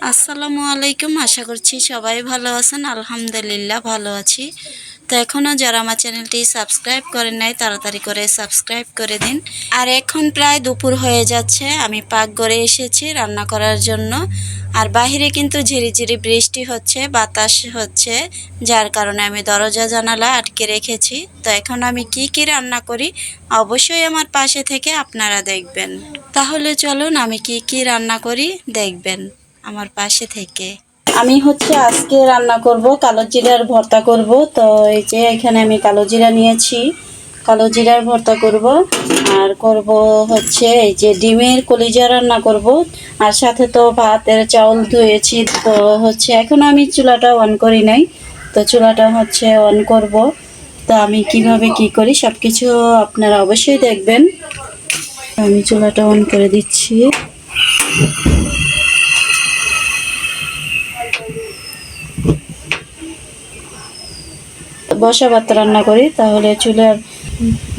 আসসালামু আলাইকুম, আশা করছি সবাই ভালো আছেন। আলহামদুলিল্লাহ ভালো আছি। তো এখনও যারা আমার চ্যানেলটি সাবস্ক্রাইব করেন নাই, তাড়াতাড়ি করে সাবস্ক্রাইব করে দিন। আর এখন প্রায় দুপুর হয়ে যাচ্ছে, আমি পাক পাকঘরে এসেছি রান্না করার জন্য। আর বাইরে কিন্তু ঝিরিঝিরি বৃষ্টি হচ্ছে, বাতাস হচ্ছে, যার কারণে আমি দরজা জানালা আটকে রেখেছি। তো এখন আমি কি কি রান্না করি, অবশ্যই আমার পাশে থেকে আপনারা দেখবেন। তাহলে চলুন আমি কি কি রান্না করি, দেখবেন। আমার পাশে থেকে। আমি হচ্ছে আজকে রান্না করব, কালো জিরার ভর্তা করব। তো এই যে এখানে আমি কালো জিরা নিয়েছি। কালো জিরার ভর্তা করব। আর করব হচ্ছে এই যে ডিমের কলিজা রান্না করব। আর সাথে তো ভাতের চাউল ধুয়েছি। তো হচ্ছে এখন আমি চুলাটা অন করি নাই। তো চুলাটা হচ্ছে অন করব। তো আমি কীভাবে কি করি সব কিছু আপনারা অবশ্যই দেখবেন। আমি চুলাটা অন করে দিচ্ছি। বসা ভাত রান্না করি, তাহলে চুলার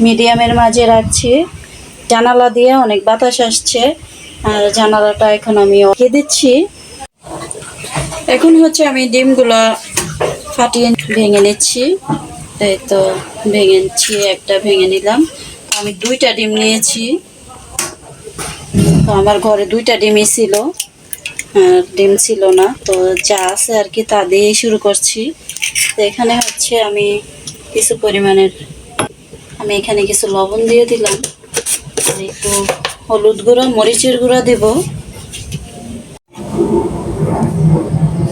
মিডিয়ামের মাঝে রাখছি। জানালা দিয়ে অনেক বাতাস আসছে, আর জানালাটা এখন আমি ওকে দিচ্ছি। এখন হচ্ছে আমি ডিমগুলো ফাটিয়ে ভেঙে নিচ্ছি। এই তো ভেঙে নিচ্ছি, একটা ভেঙে নিলাম। আমি দুইটা ডিম নিয়েছি। তো আমার ঘরে দুইটা ডিমই ছিল। ডিম ছিল না। তো যা আছে আর কি তা দিয়ে শুরু করছি। তো এখানে হচ্ছে আমি কিছু পরিমাণের, আমি এখানে কিছু লবণ দিয়ে দিলাম। একটু হলুদ গুঁড়ো, মরিচের গুঁড়ো দেব।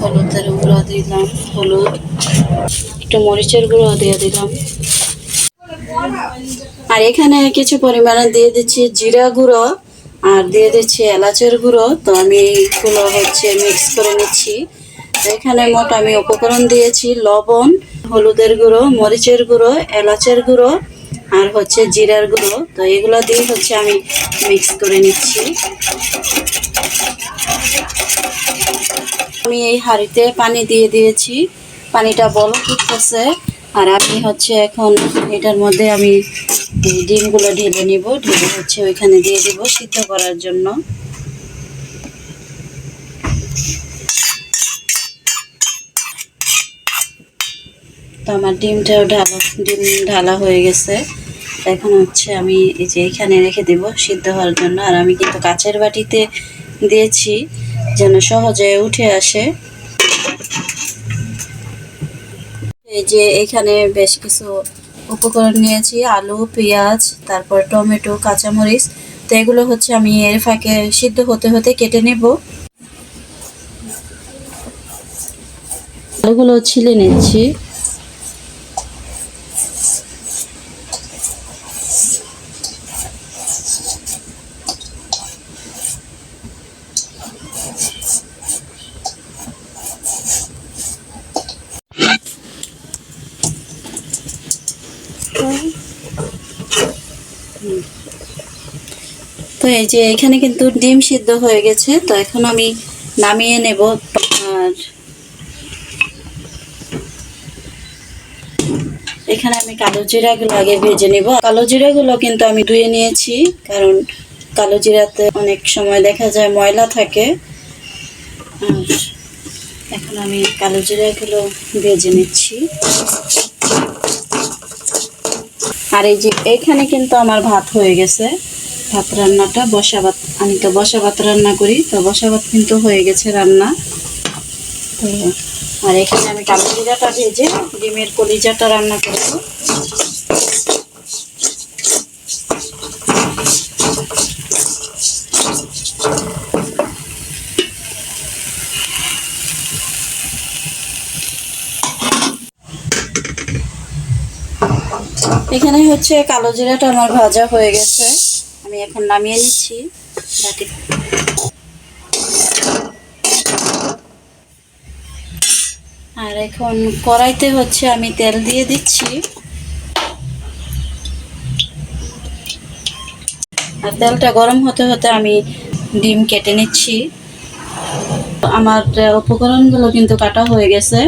হলুদের গুঁড়ো দিলাম, হলুদ। একটু মরিচের গুঁড়ো দিয়ে দিলাম। আর এখানে কিছু পরিমাণে দিয়ে দিচ্ছি জিরা গুঁড়ো। আর দিয়ে দিচ্ছি এলাচের গুঁড়ো। তো আমি এইগুলো হচ্ছে মিক্স করে নিচ্ছি। এখানে মোট আমি উপকরণ দিয়েছি লবণ, হলুদের গুঁড়ো, মরিচের গুঁড়ো, এলাচের গুঁড়ো আর হচ্ছে জিরার গুঁড়ো। তো এগুলো দিয়ে হচ্ছে আমি মিক্স করে নিচ্ছি। আমি এই হাঁড়িতে পানি দিয়ে দিয়েছি। পানিটা বলক উঠতেছে। আর আমি হচ্ছে এখন এটার মধ্যে আমি এই ডিমগুলো ঢেলে নিব, ঢেলে হচ্ছে ওইখানে দিয়ে দিব সিদ্ধ করার জন্য। তো আমার ডিমটাও ঢালা, ডিম ঢালা হয়ে গেছে। এখন হচ্ছে আমি এই যে এখানে রেখে দেব সিদ্ধ হওয়ার জন্য। আর আমি কিন্তু কাচের বাটিতে দিয়েছি যেন সহজে উঠে আসে। এই যে এখানে বেশ কিছু উপকরণ নিয়েছি, আলু, পেঁয়াজ, তারপর টমেটো, কাঁচামরিচ। তো এগুলো হচ্ছে আমি এর ফাঁকে সিদ্ধ হতে হতে কেটে নেব। আলুগুলো ছিলে নিচ্ছি। তো এই যে এখানে কিন্তু ডিম সিদ্ধ হয়ে গেছে, তো এখন আমি নামিয়ে নেব আর এখানে আমি কালো জিরাগুলো আগে ভেজে নেব। কালো জিরাগুলো কিন্তু আমি ধুয়ে নিয়েছি, কারণ কালো জিরাতে অনেক সময় দেখা যায় ময়লা থাকে। আর এখন আমি কালো জিরাগুলো ভেজে নিচ্ছি। আর এই যে এখানে কিন্তু আমার ভাত হয়ে গেছে। ভাত রান্নাটা, বসা ভাত, আমি তো বসা ভাত রান্না করি, তো বসা ভাত কিন্তু হয়ে গেছে রান্না। তো, আর এখানে আমি কালো জিরাটা ভেজে ডিমের কলিজাটা রান্না করব। এখানে হচ্ছে কালো জিরাটা আমার ভাজা হয়ে গেছে। আমি এখন নামিয়ে নিচ্ছি। বাটি আর এখন কড়াইতে হচ্ছে আমি তেল দিয়ে দিচ্ছি। আর তেলটা গরম হতে হতে আমি ডিম কেটে নিচ্ছি। আমার উপকরণগুলো কিন্তু কাটা হয়ে গেছে।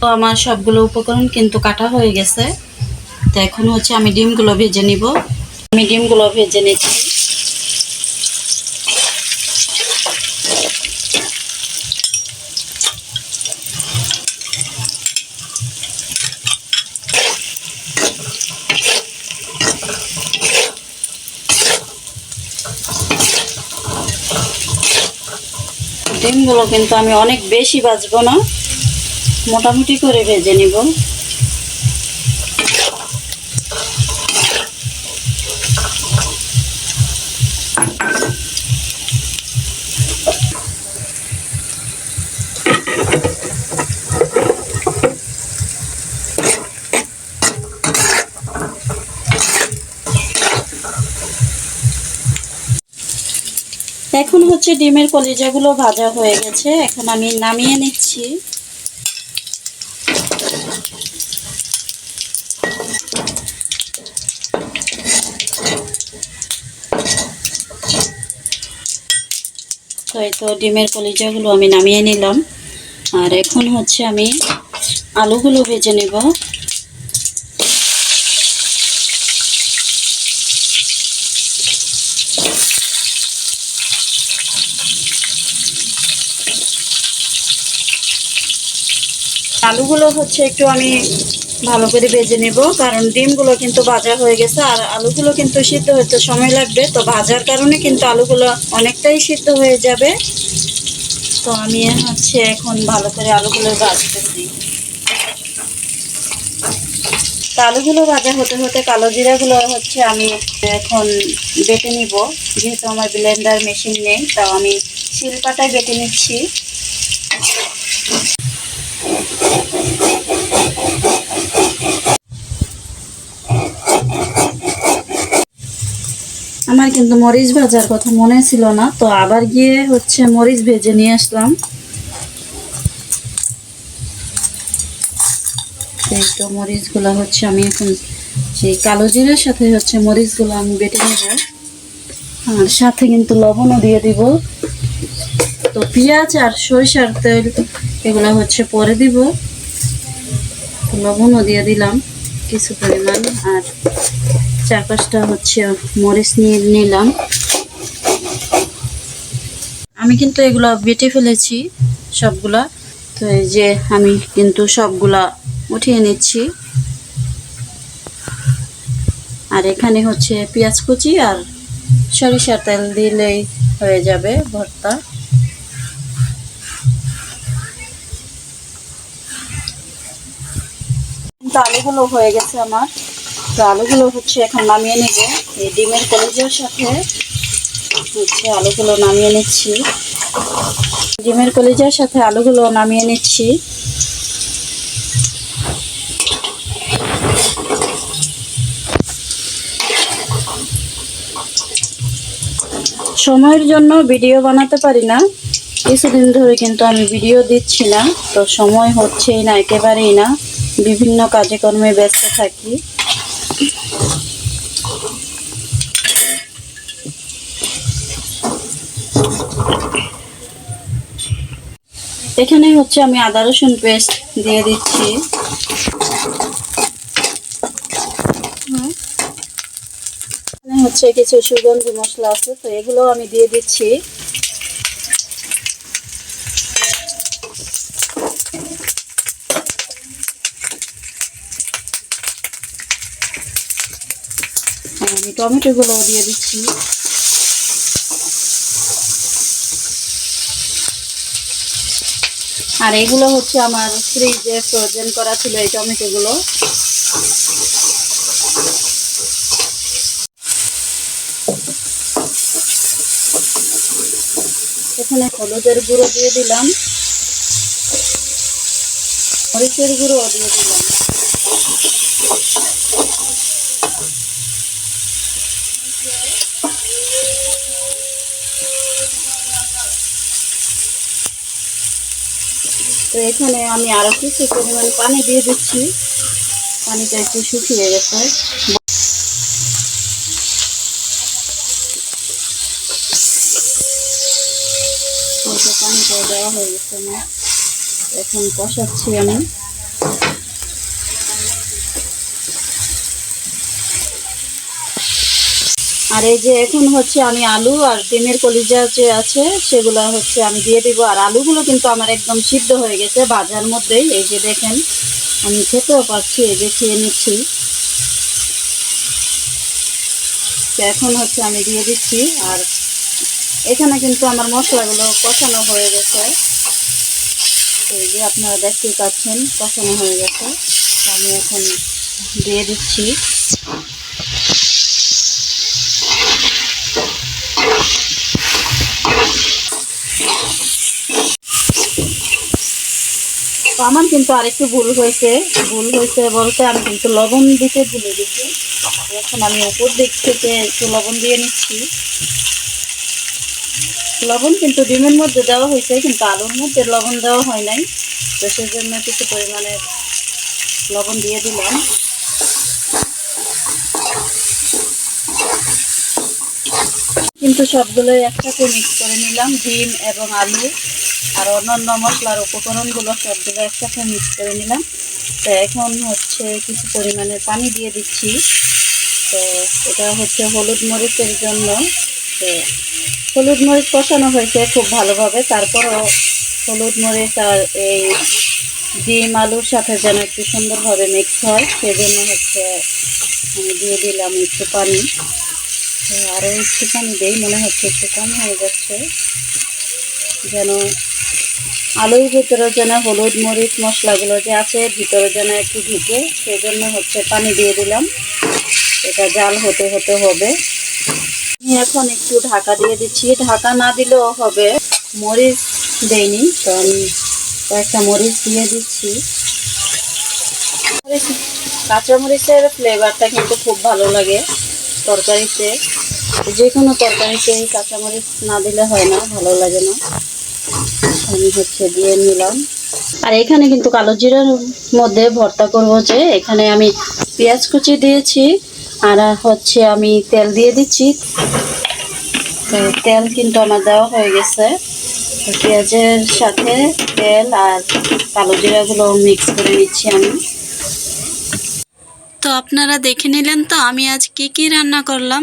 তো আমার সবগুলো উপকরণ কিন্তু কাটা হয়ে গেছে। তো এখন হচ্ছে আমি ডিমগুলো ভেজে নিব। আমি ডিমগুলো ভেজে নিচ্ছি। ডিমগুলো কিন্তু আমি অনেক বেশি ভাজবো না। মোটামুটি করে ভেজে নিব। এখন হচ্ছে ডিমের কলিজাগুলো ভাজা হয়ে গেছে। এখন আমি নামিয়ে নিচ্ছি। তো ডিমের কলিজাগুলো আমি নামিয়ে নিলাম। আর এখন হচ্ছে আমি আলুগুলো ভেজে নেব। আলুগুলো হচ্ছে একটু আমি ভালো করে ভেজে নেব, কারণ ডিমগুলো কিন্তু ভাজা হয়ে গেছে আর আলুগুলো কিন্তু সিদ্ধ হতে সময় লাগবে। তো ভাজার কারণে কিন্তু আলুগুলো অনেকটাই সিদ্ধ হয়ে যাবে। তো আমি হচ্ছে এখন ভালো করে আলুগুলো ভাজতেছি। আলুগুলো ভাজা হতে হতে কালো জিরাগুলো হচ্ছে আমি এখন বেটে নিব। যেহেতু আমার ব্লেন্ডার মেশিন নেই, তাও আমি শিলপাটায় বেটে নিচ্ছি। আমার কিন্তু মরিচ ভাজার কথা মনে ছিল না, তো আবার গিয়ে হচ্ছে মরিচ ভেজে নিয়ে আসলাম। এই তো মরিচগুলো হচ্ছে আমি এখন সেই কালো জিরার সাথে হচ্ছে মরিচগুলো আমি বেটে নেব। আর সাথে কিন্তু লবণও দিয়ে দিব। তো পেঁয়াজ আর সরিষার তেল এগুলো হচ্ছে পরে দিব। লবণও দিয়ে দিলাম কিছু পরিমাণ আর চার পাঁচটা হচ্ছে মরিচ নিয়ে নিলাম। আমি কিন্তু এগুলো বেটে ফেলেছি সবগুলা। তো এই যে আমি কিন্তু সবগুলা উঠিয়ে নিচ্ছি। আর এখানে হচ্ছে পেঁয়াজ কুচি আর সরিষার তেল দিলেই হয়ে যাবে ভর্তা। আলুগুলো হয়ে গেছে আমার। তো আলুগুলো হচ্ছে এখন নামিয়ে নেব। এই ডিমের কলেজের সাথে হচ্ছে আলুগুলো নামিয়ে নিচ্ছি। ডিমের কলেজের সাথে আলুগুলো নামিয়ে নিচ্ছি। সময়ের জন্য ভিডিও বানাতে পারি না। কিছুদিন ধরে কিন্তু আমি ভিডিও দিচ্ছি না। তো সময় হচ্ছেই না, একেবারেই না। বিভিন্ন কাজে কর্মে ব্যস্ত থাকি। এখানে হচ্ছে আমি আদা রসুন পেস্ট দিয়ে দিচ্ছি। এখানে হচ্ছে কিছু সুগন্ধি মশলা আছে, তো এগুলো আমি দিয়ে দিচ্ছি। আমি টমেটোগুলো দিয়ে দিচ্ছি। আর এগুলো হচ্ছে আমার ফ্রিজে ফ্রোজেন করা ছিল এই টমেটোগুলো। এখানে হলুদের গুঁড়ো দিয়ে দিলাম। মরিচের গুঁড়ো দিয়ে দিলাম। তো এখানে আমি আরও কিছু পরিমাণ পানি দিয়ে দিচ্ছি। পানিটা একটু শুকিয়ে গেছে। পানিটা দেওয়া হয়ে গেছে আমার। এখন কষাচ্ছি আমি। আর এই যে এখন হচ্ছে আমি আলু আর ডিমের কলিজা যে আছে, সেগুলো হচ্ছে আমি দিয়ে দিব। আর আলুগুলো কিন্তু আমার একদম সিদ্ধ হয়ে গেছে ভাজার মধ্যেই। এই যে দেখেন, আমি খেতেও পাচ্ছি, এই যে খেয়ে নিচ্ছি। এখন হচ্ছে আমি দিয়ে দিচ্ছি। আর এখানে কিন্তু আমার মশলাগুলো কষানো হয়ে গেছে। এই যে আপনারা দেখতেই পাচ্ছেন, কষানো হয়ে গেছে। আমি এখন দিয়ে দিচ্ছি। তো আমার কিন্তু আরেকটু ভুল হয়েছে। ভুল হয়েছে বলতে আমি কিন্তু লবণ দিতে ভুলে গেছি। এখন আমি উপর দিক থেকে একটু লবণ দিয়ে নিচ্ছি। লবণ কিন্তু ডিমের মধ্যে দেওয়া হয়েছে, কিন্তু আলুর মধ্যে লবণ দেওয়া হয় নাই। তো সেজন্য কিছু পরিমাণে লবণ দিয়ে দিলাম। কিন্তু সবগুলোই একসাথে মিক্স করে নিলাম, ডিম এবং আলু। আর অন্যান্য মশলার উপকরণগুলো সবগুলো একসাথে মিক্স করে নিলাম। তো এখন হচ্ছে কিছু পরিমাণে পানি দিয়ে দিচ্ছি। তো এটা হচ্ছে হলুদ মরিচের জন্য। তো হলুদ মরিচ কষানো হয়েছে খুব ভালোভাবে। তারপরও হলুদ মরিচ আর এই ডিম, আলুর সাথে যেন একটু সুন্দরভাবে মিক্স হয়, সেজন্য হচ্ছে আমি দিয়ে দিলাম একটু পানি। আরও একটু পানি দিই, মনে হচ্ছে একটু কম হয়ে যাচ্ছে। যেন আলুর ভিতরে যেন হলুদ মরিচ মশলাগুলো যে আছে, ভিতরে যেন একটু ঢুকে, সেজন্য হচ্ছে পানি দিয়ে দিলাম। এটা জাল হতে হতে হবে। আমি এখন একটু ঢাকা দিয়ে দিচ্ছি। ঢাকা না দিলেও হবে। মরিচ দেয়নি তো আমি কয়েকটা মরিচ দিয়ে দিচ্ছি। কাঁচামরিচের ফ্লেভারটা কিন্তু খুব ভালো লাগে তরকারিতে। যে কোনো তরকারিতে কাঁচামরিচ না দিলে হয় না, ভালো লাগে না। আমি হচ্ছে দিয়ে নিলাম। আর এখানে কিন্তু কালো জিরার মধ্যে ভর্তা করব যে, এখানে আমি পেঁয়াজ কুচি দিয়েছি, আর হচ্ছে আমি তেল দিয়ে দিচ্ছি। তো তেল কিন্তু আমার দেওয়া হয়ে গেছে। পেঁয়াজের সাথে তেল আর কালো জিরাগুলো মিক্স করে নিচ্ছি আমি। তো আপনারা দেখে নিলেন তো আমি আজ কি কি রান্না করলাম।